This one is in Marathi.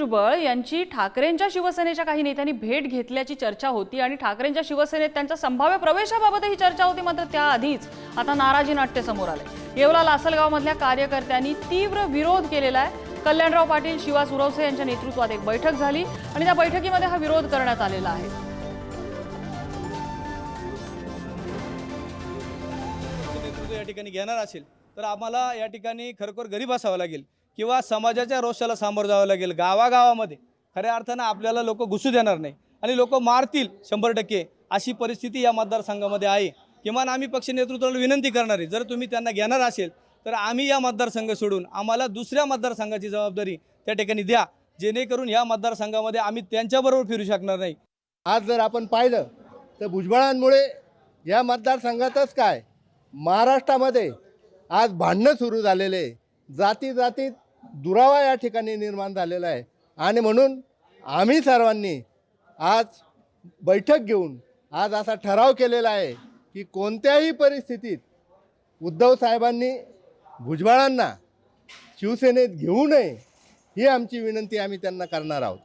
भुजबळ यांची ठाकरेंच्या शिवसेनेच्या काही नेत्यांनी भेट घेतल्याची चर्चा होती आणि ठाकरेंच्या शिवसेनेत त्यांच्या संभाव्य प्रवेशाबाबतही चर्चा होती मात्र त्याआधीच आता नाराजी नाट्य समोर आले. येवला लासलगावमधल्या कार्यकर्त्यांनी तीव्र विरोध केलेला आहे. कल्याणराव पाटील शिवा सुरवसे यांच्या नेतृत्वात एक बैठक झाली आणि त्या बैठकीमध्ये हा विरोध करण्यात आलेला आहे. या ठिकाणी घेणार असेल तर आम्हाला या ठिकाणी खरोखर गरीब असावं लागेल. किंवा समाजाच्या रोषाला सामोरं जावं लागेल. गावागावामध्ये खऱ्या अर्थानं आपल्याला लोक घुसू देणार नाही. आणि लोक मारतील शंभर टक्के अशी परिस्थिती या मतदारसंघामध्ये आहे. किमान आम्ही पक्ष नेतृत्वाला विनंती करणार आहे. जर तुम्ही त्यांना घेणार असेल तर आम्ही या मतदारसंघ सोडून आम्हाला दुसऱ्या मतदारसंघाची जबाबदारी त्या ठिकाणी द्या. जेणेकरून या मतदारसंघामध्ये आम्ही त्यांच्याबरोबर फिरू शकणार नाही. आज जर आपण पाहिलं तर भुजबळांमुळे या मतदारसंघातच काय? महाराष्ट्रामध्ये आज भांडणं सुरू झालेले. जाती जातीत दुरावा या ठिकाणी निर्माण झालेला आहे. आणि म्हणून आम्ही सर्वांनी आज बैठक घेऊन आज असा ठराव केलेला आहे की कोणत्याही परिस्थितीत उद्धव साहेबांनी भुजबळांना शिवसेनेत घेऊ नये ही आमची विनंती आम्ही त्यांना करणार आहोत.